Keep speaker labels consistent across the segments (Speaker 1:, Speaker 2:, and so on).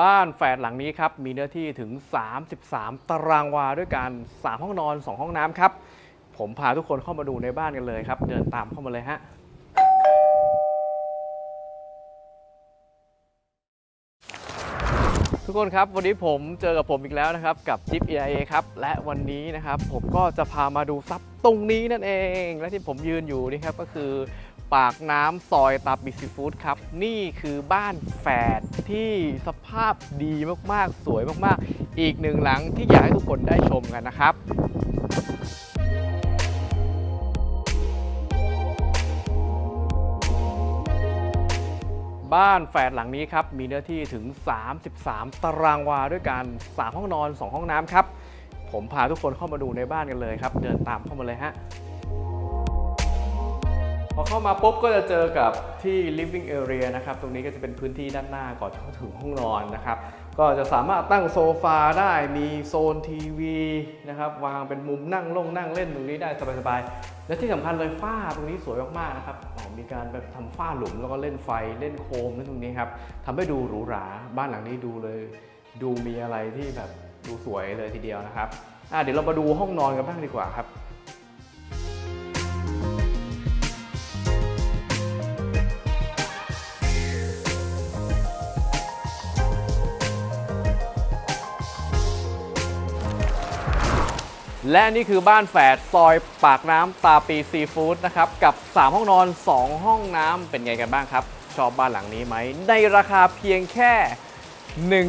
Speaker 1: บ้านแฝดหลังนี้ครับมีเนื้อที่ถึง 33 ตารางวาด้วยกัน 3 ห้องนอน 2 ห้องน้ำครับ ผมพาทุกคนเข้ามาดูในบ้านกันเลยครับ เดินตามเข้ามาเลยฮะ ทุกคนครับวันนี้ผมเจอกับผมอีกแล้วนะครับกับจิ๊บ EIA ครับและวันนี้นะครับผมก็จะพามาดูซับตรงนี้นั่นเอง และที่ผมยืนอยู่นี่ครับก็คือปากน้ำซอยตาบิซีฟู้ดครับ นี่คือบ้านแฝดที่สภาพดีมากๆ สวยมากๆ อีกหนึ่งหลังที่อยากให้ทุกคนได้ชมกันนะครับ บ้านแฝดหลังนี้ครับมีเนื้อที่ถึง 33 ตารางวาด้วยกัน 3 ห้องนอน 2 ห้องน้ำครับ ผมพาทุกคนเข้ามาดูในบ้านกันเลยครับ เดินตามเข้ามาเลยฮะ พอเข้ามาปุ๊บก็จะเจอกับที่ living area นะครับ ตรงนี้ก็จะเป็นพื้นที่ด้านหน้าก่อนเข้าถึงห้องนอนนะครับ ก็จะสามารถตั้งโซฟาได้ มีโซนทีวีนะครับ วางเป็นมุมนั่งลงนั่งเล่นตรงนี้ได้สบายๆ และที่สำคัญเลยฝ้าตรงนี้สวยมากๆนะครับมีการแบบทำฝ้าหลุมแล้วก็เล่นไฟเล่นโคมนั่นตรงนี้ครับทำให้ดูหรูหรา บ้านหลังนี้ดูเลย ดูมีอะไรที่แบบดูสวยเลยทีเดียวนะครับเดี๋ยวเรามาดูห้องนอนกันบ้างดีกว่าครับ และนี่คือบ้านแฝดซอยปากน้ำตาปีซีฟู้ดนะครับกับ 3 ห้องนอน 2 ห้องน้ำเป็นไงกันบ้างครับ ชอบบ้านหลังนี้ไหม ในราคาเพียงแค่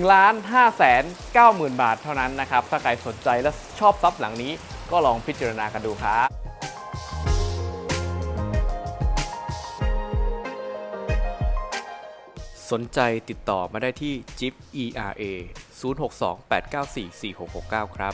Speaker 1: 1ล้าน5แสน9หมื่นบาทเท่านั้นนะครับ ถ้าใครสนใจและชอบซับหลังนี้ก็ลองพิจารณากันดูครับสนใจติดต่อมาได้ที่ JIP ERA 062 894 4669 ครับ